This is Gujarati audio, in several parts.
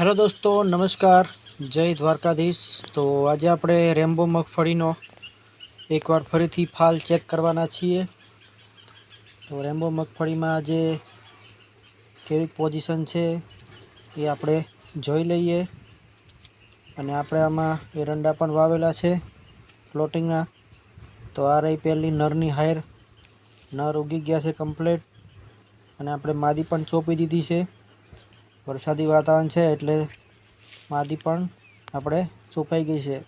હેલો દોસ્તો, નમસ્કાર. જય દ્વારકાધીશ. તો આજે આપણે રેમ્બો મગફળીનો એકવાર ફરીથી ફાલ ચેક કરવાના છીએ. તો રેમ્બો મગફળીમાં આજે કેવી પોઝિશન છે એ આપણે જોઈ લઈએ. અને આપણે આમાં એરંડા પણ વાવેલા છે ફ્લોટિંગના તો આ રહી પહેલી નરની હાયર. નર ઉગી ગયા છે કમ્પ્લેટ. અને આપણે માદી પણ ચોપી દીધી છે. વરસાદી વાતાવરણ છે એટલે માદી પણ આપણે ચોપાઈ ગઈ છે.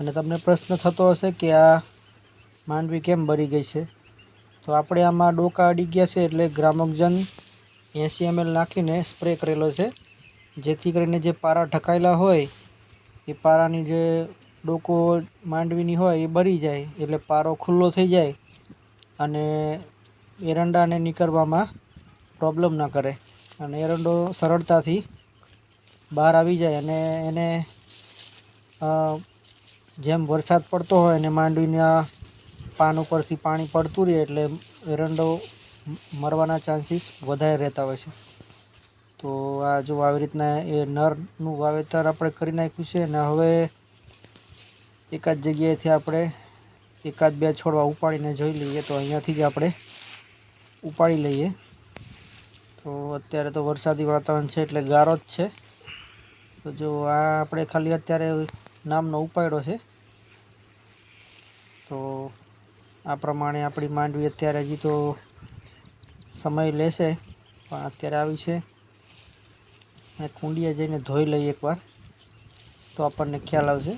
અને તમને પ્રશ્ન થતો હશે કે આ માંડવી કેમ બળી ગઈ છે? તો આપણે આમાં ડોકા અડી ગયા છે એટલે ગ્રામોક્જન એંસી એમએલ નાખીને સ્પ્રે કરેલો છે. જેથી કરીને જે પારા ઢકાયેલા હોય, એ પારાની જે ડોકો માંડવીની હોય, એ બળી જાય એટલે પારો ખુલ્લો થઈ જાય અને એરંડાને નીકળવામાં પ્રોબ્લેમ ન કરે. અને એરંડો સરળતાથી બહાર આવી જાય અને એને જેમ વરસાદ પડતો હોય અને માંડવીના પાન ઉપરથી પાણી પડતું રહે એટલે એરંડો મરવાના ચાન્સીસ વધારે રહેતા હોય છે. તો આ જો આવી રીતના એ નરનું વાવેતર આપણે કરી નાખ્યું છે અને હવે એકાદ જગ્યાએથી આપણે એકાદ બે છોડવા ઉપાડીને જોઈ લઈએ તો અહીંયાથી જ આપણે ઉપાડી લઈએ. તો અત્યારે તો વરસાદી વાતાવરણ છે એટલે ગારો જ છે. તો જો આ આપણે ખાલી અત્યારે નામનો ઉપાડ્યો છે. તો આ પ્રમાણે આપણી માંડવી અત્યારે હજી તો સમય લેશે, પણ અત્યારે આવી છે. અને કુંડીએ જઈને ધોઈ લઈએ એકવાર, તો આપણને ખ્યાલ આવશે.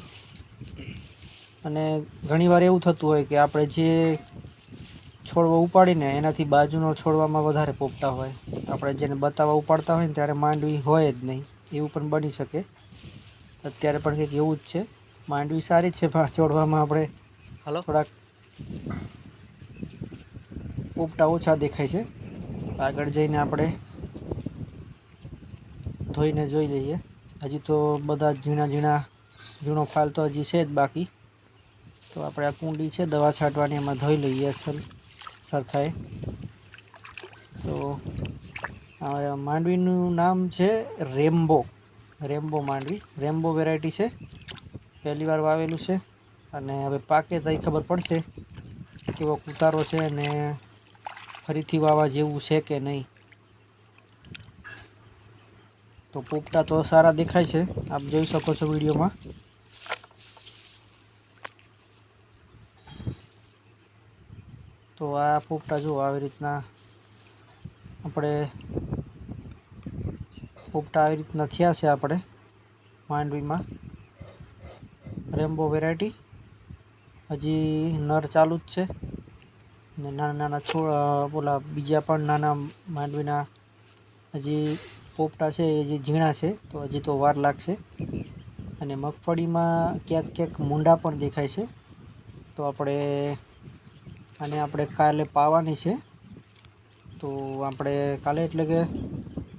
અને ઘણીવાર એવું થતું હોય કે આપણે જે છોડવો ઉપાડીને એનાથી બાજુનો છોડવામાં વધારે પોપતા હોય. આપણે જેને બતાવવા ઉપાડતા હોય ને ત્યારે માંડવી હોય જ નહીં. એવું પણ બની શકે. અત્યારે પણ કંઈક એવું જ છે. માંડવી સારી જ છે પણ છોડવામાં આપણે હલો? થોડાક પોપટા ઓછા દેખાય છે. આગળ જઈને આપણે ધોઈને જોઈ લઈએ. હજી તો બધા ઝીણા ઝીણા ઝીણો ફાલ તો હજી છે જ બાકી. તો આપણે આ કુંડી છે દવા છાંટવાની એમાં ધોઈ લઈએ અસલ. સરખાએ તો માંડવીનું નામ છે Rambo. Rambo Mandvi. Rambo variety છે. પહેલી વાર વાવેલું છે. અને હવે પાકે તો ખબર પડશે કેવો ઉતારો છે અને ફરીથી વાવા જેવું છે કે નહીં. તો પોપટા તો સારા દેખાય છે. આપ જોઈ શકો છો વિડીયોમાં. તો આ પોપટા જુઓ આવી રીતના. આપણે પોપટા આવી રીતના થયા છે આપણે માંડવીમાં. Rambo variety. હજી નર ચાલુ જ છે. ને નાના નાના છોડ ઓલા બીજા પણ નાના માંડવીના હજી પોપટા છે, એ જે ઝીણા છે, તો હજી તો વાર લાગશે. અને મગફળીમાં ક્યાંક ક્યાંક મૂંડા પણ દેખાય છે. તો આપણે આને આપણે કાલે પાવાની છે. તો આપણે કાલે એટલે કે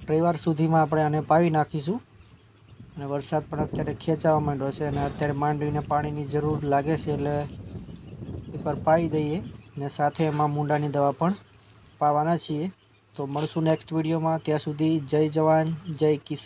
રવિવાર સુધીમાં આપણે આને પાવી નાખીશું. અને વરસાદ પણ અત્યારે ખેંચાવા માંડ્યો છે અને અત્યારે માંડવીને પાણીની જરૂર લાગે છે એટલે એકવાર પાવી દઈએ ને સાથે એમાં મૂંડાની દવા પણ પાવાના છીએ. તો મળશું નેક્સ્ટ વિડીયોમાં ત્યાં સુધી જય જવાન, જય કિસાન.